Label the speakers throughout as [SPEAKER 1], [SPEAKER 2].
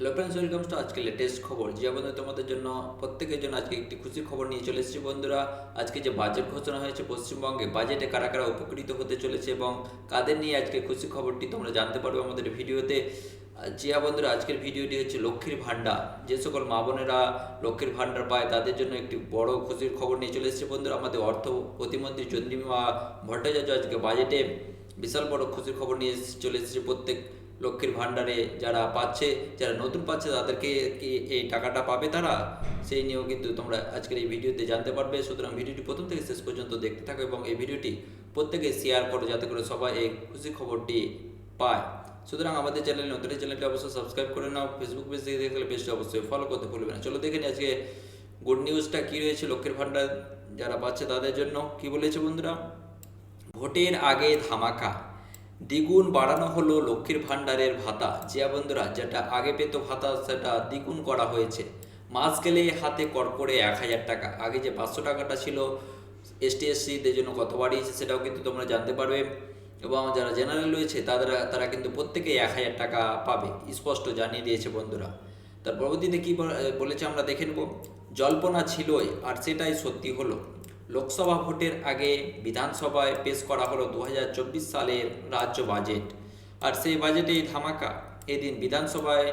[SPEAKER 1] Hello friends welcome to আজকে latest খবর। যে বন্ধু তোমাদের জন্য প্রত্যেকের জন্য আজকে একটি খুশির খবর নিয়ে চলে এসেছি বন্ধুরা। আজকে যে বাজেট ঘোষণা হয়েছে পশ্চিমবঙ্গে বাজেটে কারা কারা উপকৃত হতে চলেছে এবং কাদের নিয়ে আজকে খুশির খবরটি তোমরা জানতে পারবে আমাদের ভিডিওতে। জিয়া বন্ধুরা, আজকের ভিডিওটি হচ্ছে লক্ষ্মীর ভাণ্ডার। যে সকল মা বোনেরা লক্ষ্মীর ভাণ্ডার পায়, তাদের জন্য একটি বড় খুশির খবর নিয়ে চলে এসেছে বন্ধুরা। আমাদের অর্থ প্রতিমন্ত্রী চন্দ্রিমা ভট্টাচার্য আজকে বাজেটে বিশাল বড় খুশির খবর নিয়ে চলে এসেছে প্রত্যেক লক্ষ্মীর ভাণ্ডারে যারা পাচ্ছে, যারা নতুন পাচ্ছে, তাদেরকে কি এই টাকাটা পাবে তারা? সেই নিয়েও কিন্তু তোমরা আজকের এই ভিডিওতে জানতে পারবে। সুতরাং ভিডিওটি প্রথম থেকে শেষ পর্যন্ত দেখতে থাকো এবং এই ভিডিওটি প্রত্যেকে শেয়ার করো যাতে করে সবাই এই খুশি খবরটি পায়। সুতরাং আমাদের চ্যানেল নতুন চ্যানেলটি অবশ্যই সাবস্ক্রাইব করে নাও। ফেসবুক পেজ থেকে দেখলে পেজটি অবশ্যই ফলো করতে ভুলবে না। চলো দেখে নিই আজকে গুড নিউজটা কী রয়েছে লক্ষ্মীর ভাণ্ডার যারা পাচ্ছে তাদের জন্য। কি বলেছে বন্ধুরা? ভোটের আগে ধামাকা। দ্বিগুণ বাড়ানো হলো লক্ষ্মীর ভাণ্ডারের ভাতা। জিয়া বন্ধুরা, যেটা আগে পেত ভাতা, সেটা দ্বিগুণ করা হয়েছে। মাস গেলে হাতে কড়কড়ে এক হাজার টাকা। আগে যে পাঁচশো টাকাটা ছিল এসটি এসসিদের জন্য কত বাড়িয়েছে সেটাও কিন্তু তোমরা জানতে পারবে। এবং যারা জেনারেল রয়েছে তারা তারা কিন্তু প্রত্যেকেই এক হাজার টাকা পাবে, স্পষ্ট জানিয়ে দিয়েছে বন্ধুরা। তার পরবর্তীতে কী বলেছে আমরা দেখে নেব। জল্পনা ছিলই, আর সেটাই সত্যি হলো। লোকসভা ভোটের আগে বিধানসভায় পেশ করা হলো দু হাজার চব্বিশ সালের রাজ্য বাজেট। আর সেই বাজেটেই ধামাকা। এদিন বিধানসভায়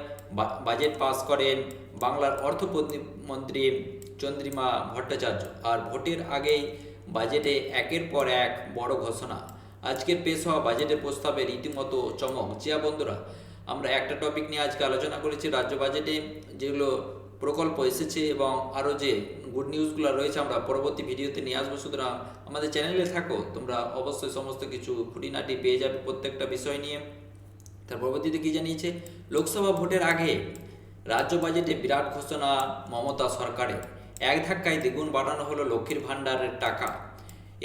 [SPEAKER 1] বাজেট পাস করেন বাংলার অর্থ মন্ত্রী চন্দ্রিমা ভট্টাচার্য। আর ভোটের আগেই বাজেটে একের পর এক বড় ঘোষণা। আজকের পেশ হওয়া বাজেটের প্রস্তাবে রীতিমতো চমক। জিয়া বন্ধুরা, আমরা একটা টপিক নিয়ে আজকে আলোচনা করেছি রাজ্য বাজেটে, যেগুলো প্রকল্প এসেছে এবং আরও যে গুড নিউজগুলো রয়েছে, আমরা পরবর্তী ভিডিওতে নিয়ে আসব। সুতরাং আমাদের চ্যানেলে থাকো, তোমরা অবশ্যই সমস্ত কিছু খুঁটিনাটি পেয়ে যাবে প্রত্যেকটা বিষয় নিয়ে। তার পরবর্তীতে কী জানিয়েছে? লোকসভা ভোটের আগে রাজ্য বাজেটে বিরাট ঘোষণা মমতা সরকারের। এক ধাক্কায় দ্বিগুণ বাড়ানো হলো লক্ষ্মীর ভাণ্ডারের টাকা।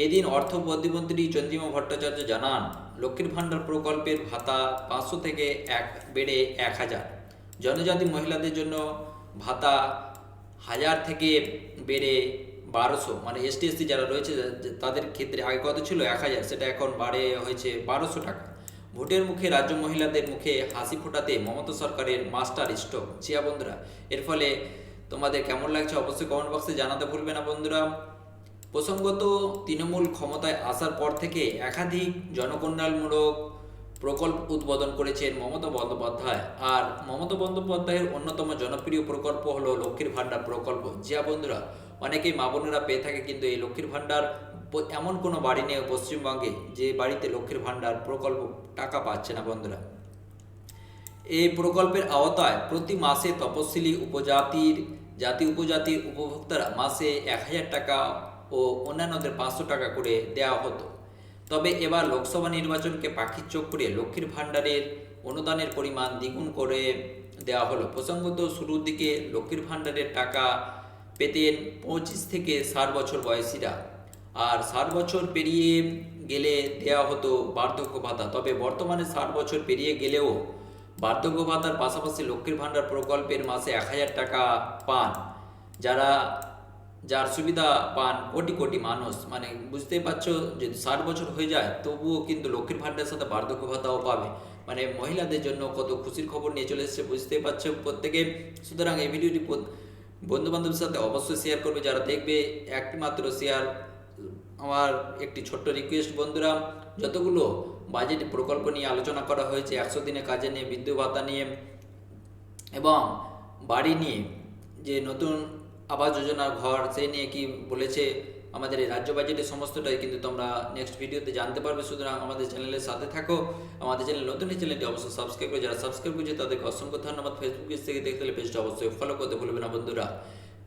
[SPEAKER 1] এদিন অর্থ প্রতিমন্ত্রী চন্দ্রিমা ভট্টাচার্য জানান, লক্ষ্মীর ভাণ্ডার প্রকল্পের ভাতা পাঁচশো থেকে এক, বেড়ে এক হাজার। জনজাতি মহিলাদের জন্য ভাতা হাজার থেকে বেড়ে বারোশো মানে এসটি এসসি যারা রয়েছে, তাদের ক্ষেত্রে আগে কত ছিল? এক হাজার। সেটা এখন বাড়ে, হয়েছে বারোশো টাকা। ভোটের মুখে রাজ্য মহিলাদের মুখে হাসি ফোটাতে মমতা সরকারের মাস্টার স্ট্রোক। জিয়া বন্ধুরা, এর ফলে তোমাদের কেমন লাগছে অবশ্যই কমেন্ট বক্সে জানাতে ভুলবে না বন্ধুরা। প্রসঙ্গত, তৃণমূল ক্ষমতায় আসার পর থেকে একাধিক জনকল্যাণমূলক প্রকল্প উদ্বোধন করেছেন মমতা বন্দ্যোপাধ্যায়। আর মমতা বন্দ্যোপাধ্যায়ের অন্যতম জনপ্রিয় প্রকল্প হলো লক্ষ্মীর ভাণ্ডার প্রকল্প। জিয়া বন্ধুরা, অনেকেই মা বোনেরা পেয়ে থাকে কিন্তু এই লক্ষ্মীর ভাণ্ডার এমন কোনো বাড়ি নেই পশ্চিমবঙ্গে যে বাড়িতে লক্ষ্মীর ভাণ্ডার প্রকল্প টাকা পাচ্ছে না বন্ধুরা। এই প্রকল্পের আওতায় প্রতি মাসে তপশিলি উপজাতির, জাতি উপজাতির উপভোক্তারা মাসে এক হাজার টাকা ও অন্যান্যদের পাঁচশো টাকা করে দেওয়া হতো। তবে এবার লোকসভা নির্বাচনকে পাখির চোখ করে লক্ষ্মীর ভাণ্ডারের অনুদানের পরিমাণ দ্বিগুণ করে দেওয়া হলো। প্রসঙ্গত, শুরুর দিকে লক্ষ্মীর ভাণ্ডারের টাকা পেতেন পঁচিশ থেকে ষাট বছর বয়সীরা। আর ষাট বছর পেরিয়ে গেলে দেওয়া হতো বার্ধক্য ভাতা। তবে বর্তমানে ষাট বছর পেরিয়ে গেলেও বার্ধক্য ভাতার পাশাপাশি লক্ষ্মীর ভাণ্ডার প্রকল্পের মাসে এক হাজার টাকা পান। যারা যার সুবিধা পান কোটি কোটি মানুষ মানে বুঝতেই পারছ, যদি ষাট বছর হয়ে যায়, তবুও কিন্তু লক্ষ্মীর ভাণ্ডারের সাথে বার্ধক্য ভাতাও পাবে। মানে মহিলাদের জন্য কত খুশির খবর নিয়ে চলে এসেছে, বুঝতেই পারছ প্রত্যেকে। সুতরাং এই ভিডিওটি বন্ধু বান্ধবের সাথে অবশ্যই শেয়ার করবে, যারা দেখবে একটি মাত্র শেয়ার আমার একটি ছোট্ট রিকোয়েস্ট বন্ধুরা, যতগুলো বাজেট প্রকল্প নিয়ে আলোচনা করা হয়েছে, একশো দিনে কাজে নিয়ে, বিদ্যুৎ ভাতা নিয়ে, এবং বাড়ি নিয়ে যে নতুন আবাস যোজনার ঘর, সেই নিয়ে কি বলেছে আমাদের এই রাজ্য বাজেটের সমস্তটাই কিন্তু তোমরা নেক্সট ভিডিওতে জানতে পারবে। সুতরাং আমাদের চ্যানেলের সাথে থাকো। আমাদের চ্যানেল, নতুন এই চ্যানেলটি অবশ্যই সাবস্ক্রাইব করে যারা সাবস্ক্রাইব করছে, তাদেরকে অসংখ্য ধন্যবাদ। ফেসবুক পেজ থেকে দেখতে হলে পেজটা অবশ্যই ফলো করতে ভুলবে না বন্ধুরা।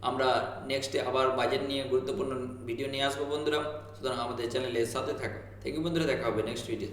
[SPEAKER 1] আমরা নেক্সটে আবার বাজেট নিয়ে গুরুত্বপূর্ণ ভিডিও নিয়ে আসব বন্ধুরা। সুতরাং আমাদের চ্যানেলের সাথে থাকো। থ্যাংক ইউ বন্ধুরা, দেখা হবে নেক্সট ভিডিওতে